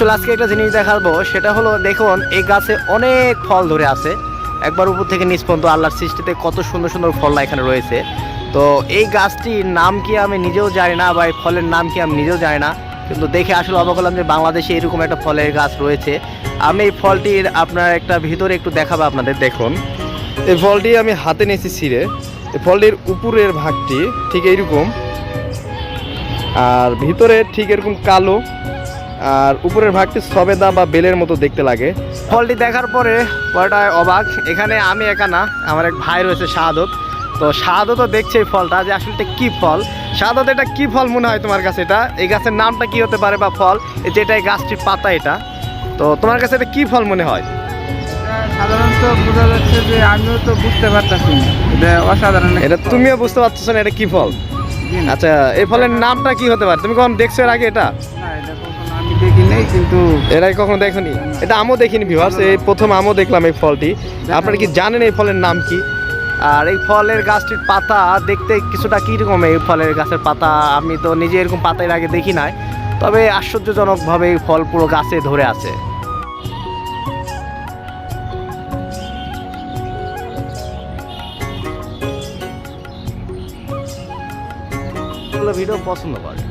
আসলে আজকে একটা জিনিস দেখাবো, সেটা হলো দেখুন, এই গাছে অনেক ফল ধরে আছে। একবার উপর থেকে নিচ পর্যন্ত আল্লাহর সৃষ্টিতে কত সুন্দর সুন্দর ফল এখানে রয়েছে। তো এই গাছটির নাম কি আমি নিজেও জানি না বা এই ফলের নাম কি আমি নিজেও জানি না, কিন্তু দেখে আসলে অবাক হলাম যে বাংলাদেশে এরকম একটা ফলের গাছ রয়েছে। আমি এই ফলটির আপনার একটা ভিতরে একটু দেখাবো আপনাদের, দেখুন। এই ফলটি আমি হাতে নিয়েছি ছিঁড়ে। এই ফলটির উপরের ভাগটি ঠিক এইরকম। আর ভিতরে ঠিক এরকম কালো। আর উপরের ভাগটি সবেদা বা বেলের মতো দেখতে লাগে। ফলটি দেখার পরে পরটায় অবাক এখানে আমি একা না আমার এক ভাই রয়েছে শাহাদত। তো শাহাদতও দেখছে এই ফলটা যে আসলে কি ফল? শাহাদত এটা কি ফল মনে হয় তোমার কাছে এটা? এই গাছের নামটা কি হতে পারে বা ফল? এই যেটা এই গাছটির পাতা এটা। তো তোমার কাছে এটা কি ফল মনে হয়? সাধারণত বোঝা যাচ্ছে যে আমিও তো বুঝতে পারতাছি এটা অসাধারণ এটা তুমিও বুঝতে পারছ না এটা কী ফল? আচ্ছা এই ফলের নামটা কি হতে পারে? তুমি কখন দেখছ এর আগে এটা? না দেখি নাই কিন্তু এর আগে কখনো দেখোনি এটা আমও দেখিনি ভিউয়ার্স এই প্রথম আমও দেখলাম এই ফলটি। আপনারা কি জানেন এই ফলের নাম কি? আর এই ফলের গাছটির পাতা দেখতে কিছুটা কীরকম এই ফলের গাছের পাতা? আমি তো নিজে এরকম পাতা এর আগে দেখি নাই। তবে আশ্চর্যজনকভাবে এই ফল পুরো গাছে ধরে আছে। ভিডিও পছন্দ করে।